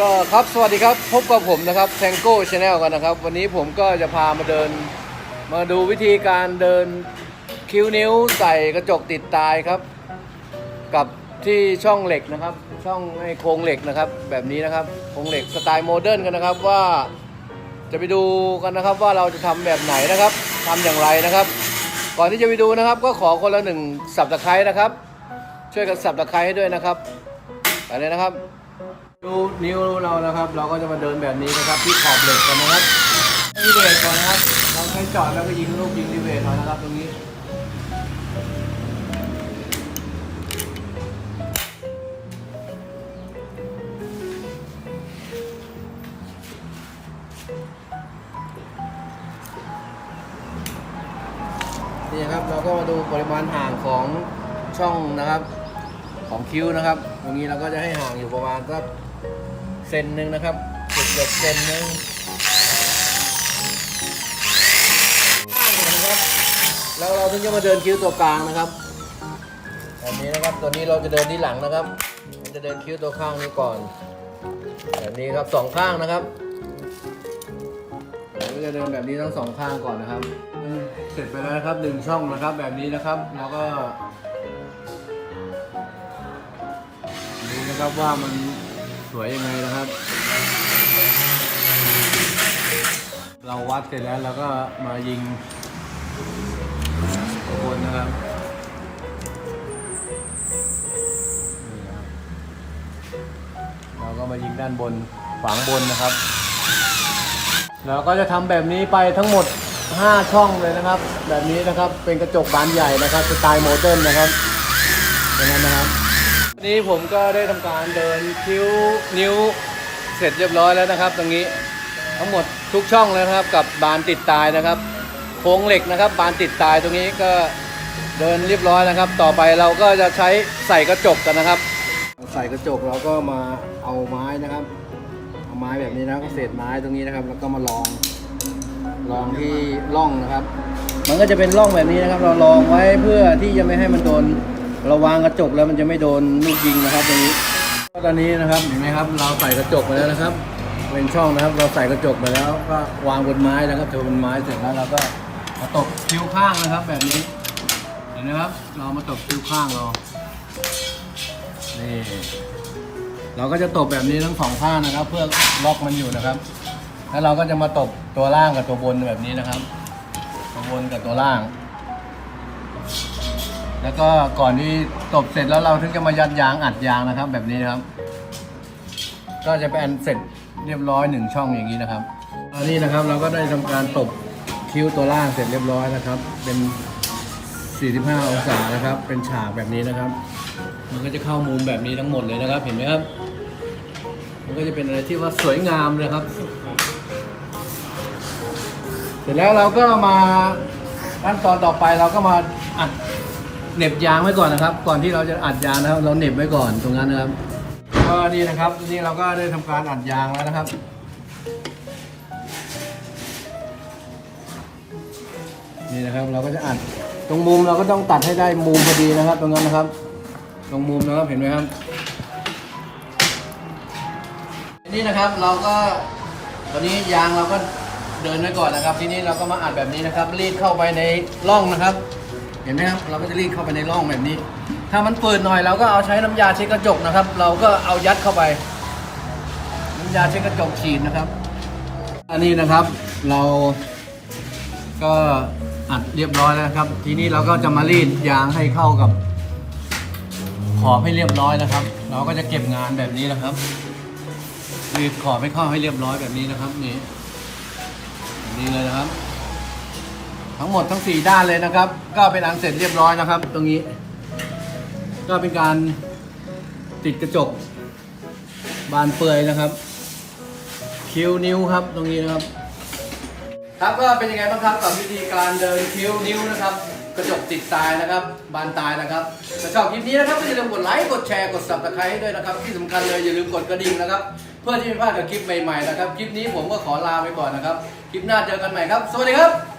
ก็ครับสวัสดีครับพบกับผมนะครับแทงโก้ชาแนลกันนะครับ วันนี้ผมก็จะพามาเดิน มาดูวิธีการเดินคิ้วนิ้วใส่กระจกติดตายครับ กับที่ช่องเหล็กนะครับ ช่องไอ้โครงเหล็กนะครับ แบบนี้นะครับโครงเหล็กสไตล์โมเดิร์นกันนะครับว่า จะไปดูกันนะครับว่าเราจะทำแบบไหนนะครับทำอย่างไรนะครับ ก่อนที่จะไปดูนะครับ ก็ขอคนละหนึ่งสับตะไคร้นะครับ ช่วยกันสับตะไคร้ให้ด้วยนะครับไปเลยนะครับ ดูนิ้วเรานะครับ เราก็จะมาเดินแบบนี้นะครับ ที่ขอบเหล็กกันนะครับรีเวทก่อนนะครับเราใช้จอดแล้วก็ยิงลูกยิงรีเวทเอานะครับ ตรงนี้นี่ครับเราก็มาดูปริมาณห่างของช่องนะครับ องคิ้วนะครับ ตรงนี้เราก็จะให้ห่างอยู่ประมาณสักเซนหนึ่งนะครับเกือบเกือบเซนหนึงข้างนะครับแล้วเราถึงจะมาเดินคิ้วตัวกลางนะครับแบบนี้นะครับตัวนี้เราจะเดินที่หลังนะครับจะเดินคิ้วตัวข้างนี้ก่อน แบบนี้ครับสองข้างนะครับเราก็จะเดินแบบนี้ทั้งสองข้างก่อนนะครับ เสร็จไปแล้วนะครับหนึ่งช่องนะครับ แบบนี้นะครับ แล้วก็ นะครับว่ามันสวยยังไงนะครับ เราวัดเสร็จแล้วเราก็มายิงข้างบนนะครับนี่นะครับ เราก็มายิงด้านบนฝังบนนะครับ เราก็จะทำแบบนี้ไปทั้งหมด 5 ช่องเลยนะครับ แบบนี้นะครับเป็นกระจกบานใหญ่นะครับสไตล์โมเดิร์นนะครับอย่างนั้นะครับ นนี้ผมก็ได้ทำการเดินคิ้วนิ้วเสร็จเรียบร้อยแล้วนะครับ ตรงนี้ทั้งหมดทุกช่องแล้วนะครับกับบานติดตายนะครับ โครงเหล็กนะครับ บานติดตายตรงนี้ก็เดินเรียบร้อยนะครับ ต่อไปเราก็จะใช้ใส่กระจกกันนะครับ ใส่กระจกเราก็มาเอาไม้นะครับเอาไม้แบบนี้นะครับเศษไม้ตรงนี้นะครับ แล้วก็มาลองลองที่ร่องนะครับ มันก็จะเป็นร่องแบบนี้นะครับ เราลองไว้เพื่อที่จะไม่ให้มันโดน เราวางกระจกแล้วมันจะไม่โดนลูกยิงนะครับตรงนี้ก็ตอนนี้นะครับเห็นไหมครับเราใส่กระจกไปแล้วนะครับ เป็นช่องนะครับเราใส่กระจกไปแล้ว ก็วางบนไม้นะครับถือบนไม้เสร็จแล้วเราก็มาตบคิ้วข้างนะครับ แบบนี้เห็นไหมครับ เรามาตบคิ้วข้างเรานี่เราก็จะตบแบบนี้ทั้งสองข้างนะครับ เพื่อล็อกมันอยู่นะครับ แล้วเราก็จะมาตบตัวล่างกับตัวบนแบบนี้นะครับ ตัวบนกับตัวล่าง แล้วก็ก่อนที่ตบเสร็จแล้วเราถึงจะมายัดยางอัดยางนะครับ แบบนี้นะครับ ก็จะเป็นเสร็จเรียบร้อยหนึ่งช่องอย่างนี้นะครับอันนี้นะครับเราก็ได้ทำการตบคิ้วตัวล่างเสร็จเรียบร้อยนะครับ เป็น 45 องศานะครับ เป็นฉากแบบนี้นะครับ มันก็จะเข้ามุมแบบนี้ทั้งหมดเลยนะครับ เห็นไหมครับ มันก็จะเป็นอะไรที่ว่าสวยงามเลยครับ เสร็จแล้วเราก็มาขั้นตอนต่อไปเราก็มาอัด เหน็บยางไว้ก่อนนะครับ ก่อนที่เราจะอัดยางนะครับ เราเหน็บไว้ก่อนตรงนั้นนะครับก็นี่นะครับนี่เราก็ได้ทำการอัดยางแล้วนะครับ นี่นะครับเราก็จะอัดตรงมุมเราก็ต้องตัดให้ได้มุมพอดีนะครับ ตรงนั้นนะครับ ตรงมุมนะครับเห็นไหมครับนี่นะครับเราก็ตอนนี้ยางเราก็เดินไว้ก่อนนะครับ ทีนี้เราก็มาอัดแบบนี้นะครับ รีดเข้าไปในร่องนะครับ เห็นไหมครับเราก็จะรีดเข้าไปในร่องแบบนี้ ถ้ามันเปิดหน่อยเราก็เอาใช้น้ำยาเช็ดกระจกนะครับ เราก็เอายัดเข้าไป น้ำยาเช็ดกระจกฉีดนะครับ อันนี้นะครับเราก็อัดเรียบร้อยแล้วครับ ทีนี้เราก็จะมารีดยางให้เข้ากับ ขอบให้เรียบร้อยนะครับ เราก็จะเก็บงานแบบนี้นะครับรีดขอบให้เข้าให้เรียบร้อยแบบนี้นะครับนี่แบบนี้เลยนะครับ ทั้งหมดทั้งสี่ด้านเลยนะครับ ก็เป็นอันเสร็จเรียบร้อยนะครับ ตรงนี้ ก็เป็นการติดกระจก บานเปื่อยนะครับ คิ้วนิ้วครับตรงนี้นะครับ ครับก็เป็นยังไงบ้างครับกับวิธีการเดินคิ้วนิ้วนะครับ กระจกติดตายนะครับ บานตายนะครับถ้าชอบคลิปนี้นะครับก็อย่าลืมกดไลค์กดแชร์กด subscribe ด้วยนะครับ ที่สำคัญเลยอย่าลืมกดกระดิ่งนะครับเพื่อที่ไม่พลาดกับคลิปใหม่ๆนะครับคลิปนี้ผมก็ขอลาไปก่อนนะครับคลิปหน้าเจอกันใหม่ครับ สวัสดีครับ